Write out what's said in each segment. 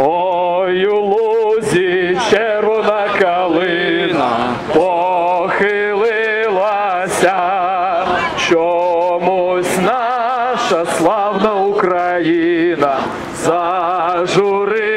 Ой, у лузі червона калина похилилася, чомусь наша славна Україна зажурилася,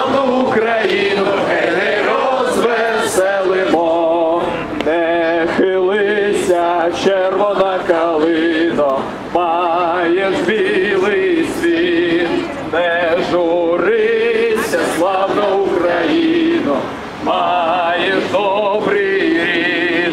славну Україну гей, розвеселимо. Не хилися, червона калино, маєш білий світ, не журися, славна Україно, маєш добрий рід,